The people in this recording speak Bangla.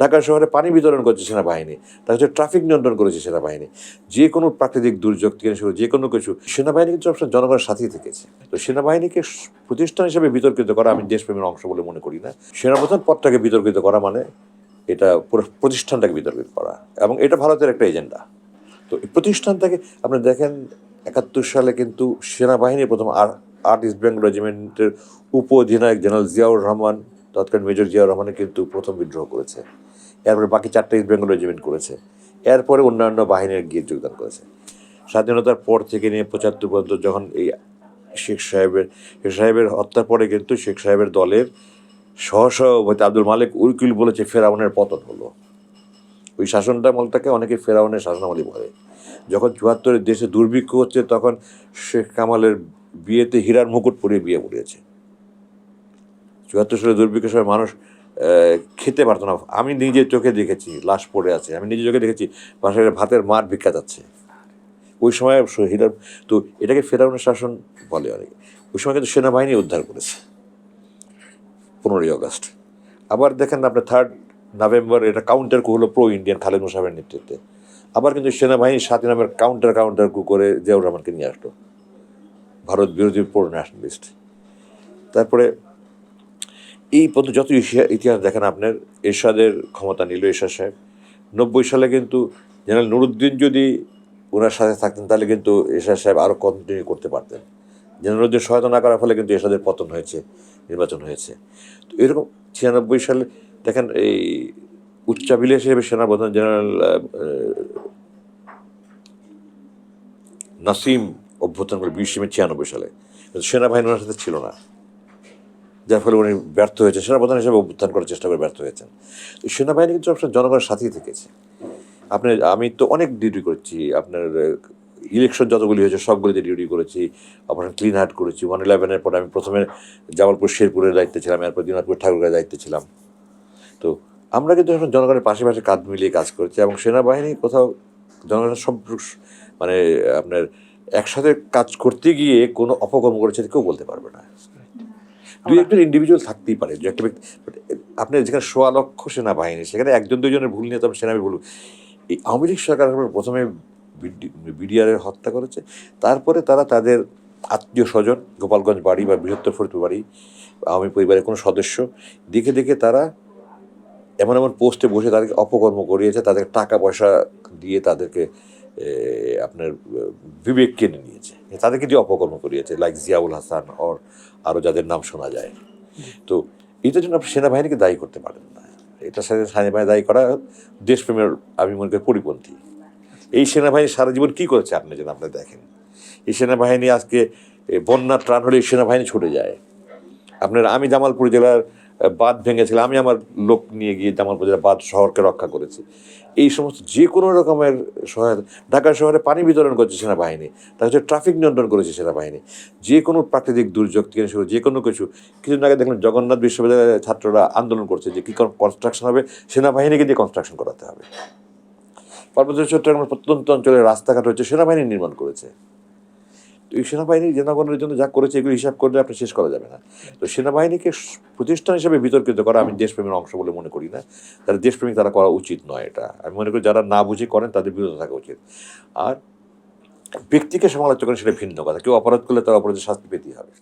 ঢাকা শহরে পানি বিতরণ করছে সেনাবাহিনী, তার হচ্ছে ট্রাফিক নিয়ন্ত্রণ করেছে সেনাবাহিনী। যে কোনো প্রাকৃতিক দুর্যোগ থেকে শুরু, যে কোনো কিছু, সেনাবাহিনী কিন্তু সবসময় জনগণের সাথেই থেকেছে। তো সেনাবাহিনীকে প্রতিষ্ঠান হিসেবে বিতর্কিত করা আমি দেশপ্রেমের অংশ বলে মনে করি না। সেনাপ্রধান পদটাকে বিতর্কিত করা মানে এটা পুরো প্রতিষ্ঠানটাকে বিতর্কিত করা। এবং এটা ভারতের একটা এজেন্ডা। তো এই প্রতিষ্ঠানটাকে আপনি দেখেন, একাত্তর সালে কিন্তু সেনাবাহিনীর প্রথম আর আর্ট ইস্ট বেঙ্গল রেজিমেন্টের উপ অধিনায়ক জেনারেল জিয়াউর রহমান তৎকালীন মেজর জিয়া রহমানে কিন্তু প্রথম বিদ্রোহ করেছে। এরপরে বাকি চারটা ইস্ট বেঙ্গল রেজিমেন্ট করেছে। এরপরে অন্যান্য বাহিনীর গিয়ে যোগদান করেছে। স্বাধীনতার পর থেকে নিয়ে পঁচাত্তর পর্যন্ত যখন এই শেখ সাহেবের শেখ সাহেবের হত্যার পরে কিন্তু শেখ সাহেবের দলের সহসভাপতি আব্দুল মালিক উকিল বলেছে, ফেরাউনের পতন হলো। ওই শাসনটা মলটাকে অনেকে ফেরাউনের শাসনামলি বলে। যখন চুয়াত্তরের দেশে দুর্ভিক্ষ হচ্ছে, তখন শেখ কামালের বিয়েতে হীরার মুকুট পরিয়ে বিয়ে পড়িয়েছে চুয়াত্তর সালে দুর্ভিক্ষের সময় মানুষ খেতে পারতো না। আমি নিজে চোখে দেখেছি, লাশ পড়ে আছে। আমি নিজে চোখে দেখেছি, বাসায় ভাতের মার ভিক্ষা যাচ্ছে। ওই সময় স- তো এটাকে ফেরাউনের শাসন বলে অনেকে। ওই সময় কিন্তু সেনাবাহিনী উদ্ধার করেছে। পনেরোই আগস্ট। আবার দেখেন আপনার থার্ড নভেম্বর এটা কাউন্টার কু হলো প্রো ইন্ডিয়ান খালেদ মুসাফের নেতৃত্বে। আবার কিন্তু সেনাবাহিনী সাথী নামের কাউন্টার কাউন্টার কু করে জিয়াউর রহমানকে নিয়ে আসলো। ভারত বিরোধী প্রো ন্যাশনালিস্ট তারপরে এই পর্যন্ত যত ইতিহা- ইতিহাস দেখেন আপনার, এরশাদের ক্ষমতা নিল এরশাদ সাহেব। নব্বই সালে কিন্তু জেনারেল নুরুদ্দিন যদি ওনার সাথে থাকতেন, তাহলে কিন্তু এরশাদ সাহেব আরও কন্টিনিউ করতে পারতেন। জেনারেল নুরুদ্দিন সহায়তা না করার ফলে কিন্তু এরশাদের পতন হয়েছে, নির্বাচন হয়েছে। তো এরকম ছিয়ানব্বই সালে দেখেন এই উচ্চাভিলাষ হিসেবে সেনাপ্রধান জেনারেল নাসিম অভ্যুত্থান করে বিশ ছিয়ানব্বই সালে। কিন্তু সেনাবাহিনী ওনার সাথে ছিল না। যার ফলে উনি ব্যর্থ হয়েছে সেনাপ্রধান হিসেবে অভ্যুত্থান করার চেষ্টা করে ব্যর্থ হয়েছেন। সেনাবাহিনী কিন্তু সবসময় জনগণের সাথেই থেকেছে। আপনি, আমি তো অনেক ডিউটি করেছি, আপনার ইলেকশন যতগুলি হয়েছে, সবগুলিতে ডিউটি করেছি অপারেশন ক্লিন হার্ট করেছি ওয়ান ইলেভেনের পরে আমি প্রথমে জামালপুর শেরপুরের দায়িত্বে ছিলাম, এরপর দিনাজপুর ঠাকুরের দায়িত্বে ছিলাম। তো আমরা কিন্তু এখন জনগণের পাশে পাশে কাঁধ মিলিয়ে কাজ করেছি এবং সেনাবাহিনী কোথাও জনগণের সব মানে আপনার একসাথে কাজ করতে গিয়ে কোনো অপকর্ম করেছে কেউ বলতে পারবে না। দুই একজন ইন্ডিভিজুয়াল থাকতেই পারে দু একটা ব্যক্তি আপনার যেখানে সোয়া লক্ষ সেনাবাহিনী সেখানে একজন দুজনের ভুল নিয়ে তো সেনাবাহিনী ভুল এই আওয়ামী লীগ সরকার প্রথমে বিডিআরের হত্যা করেছে তারপরে তারা তাদের আত্মীয় স্বজন গোপালগঞ্জ বাড়ি বা বৃহত্তর ফরিদপুর বাড়ি আওয়ামী পরিবারের কোনো সদস্য দেখে দেখে তারা এমন এমন পোস্টে বসে তাদেরকে অপকর্ম করিয়েছে তাদের টাকা পয়সা দিয়ে তাদেরকে আপনার বিবেক কিনে নিয়েছে। তাদেরকে দিয়ে অপকর্ম করিয়েছে লাইক জিয়াউল হাসান ওর আরও যাদের নাম শোনা যায়। তো এটার জন্য আপনি সেনাবাহিনীকে দায়ী করতে পারেন না। এটার সাথে সেনাবাহিনী দায়ী করা দেশপ্রেমের, আমি মনে করি, পরিপন্থী। এই সেনাবাহিনী সারা জীবন কী করেছে আপনি যেন আপনি দেখেন? এই সেনাবাহিনী আজকে বন্যার ত্রাণ হলে সেনাবাহিনী ছুটে যায়। আপনার, আমি জামালপুর জেলার বাঁধ ভেঙেছিলাম, আমি আমার লোক নিয়ে গিয়ে জামালপুর জেলার বাঁধ শহরকে রক্ষা করেছি। এই সমস্ত যে কোনো রকমের সহায়তা, ঢাকা শহরে পানি বিতরণ করছে সেনাবাহিনী তার হচ্ছে ট্রাফিক নিয়ন্ত্রণ করেছে সেনাবাহিনী। যে কোনো প্রাকৃতিক দুর্যোগ থেকে শুরু যে কোনো কিছু। কিছুদিন আগে দেখলেন জগন্নাথ বিশ্ববিদ্যালয়ের ছাত্ররা আন্দোলন করছে যে কী কনস্ট্রাকশন হবে, সেনাবাহিনীকে দিয়ে কনস্ট্রাকশন করাতে হবে। পার্বত্য চট্টগ্রামের প্রত্যন্ত অঞ্চলে রাস্তাঘাট হচ্ছে সেনাবাহিনী নির্মাণ করেছে। এই সেনাবাহিনী জনগণের জন্য যা করেছে, এগুলো হিসাব করলে আপনি শেষ করা যাবে না। তো সেনাবাহিনীকে প্রতিষ্ঠান হিসেবে বিতর্কিত করা আমি দেশপ্রেমের অংশ বলে মনে করি না। তারা দেশপ্রেমিক তারা করা উচিত নয় এটা। আমি মনে করি যারা না বুঝে করেন, তাদের বিরুদ্ধে থাকা উচিত। আর ব্যক্তিকে সমালোচনা করেন সেটা ভিন্ন কথা। কেউ অপরাধ করলে তার অপরাধের শাস্তি পেতেই হবে।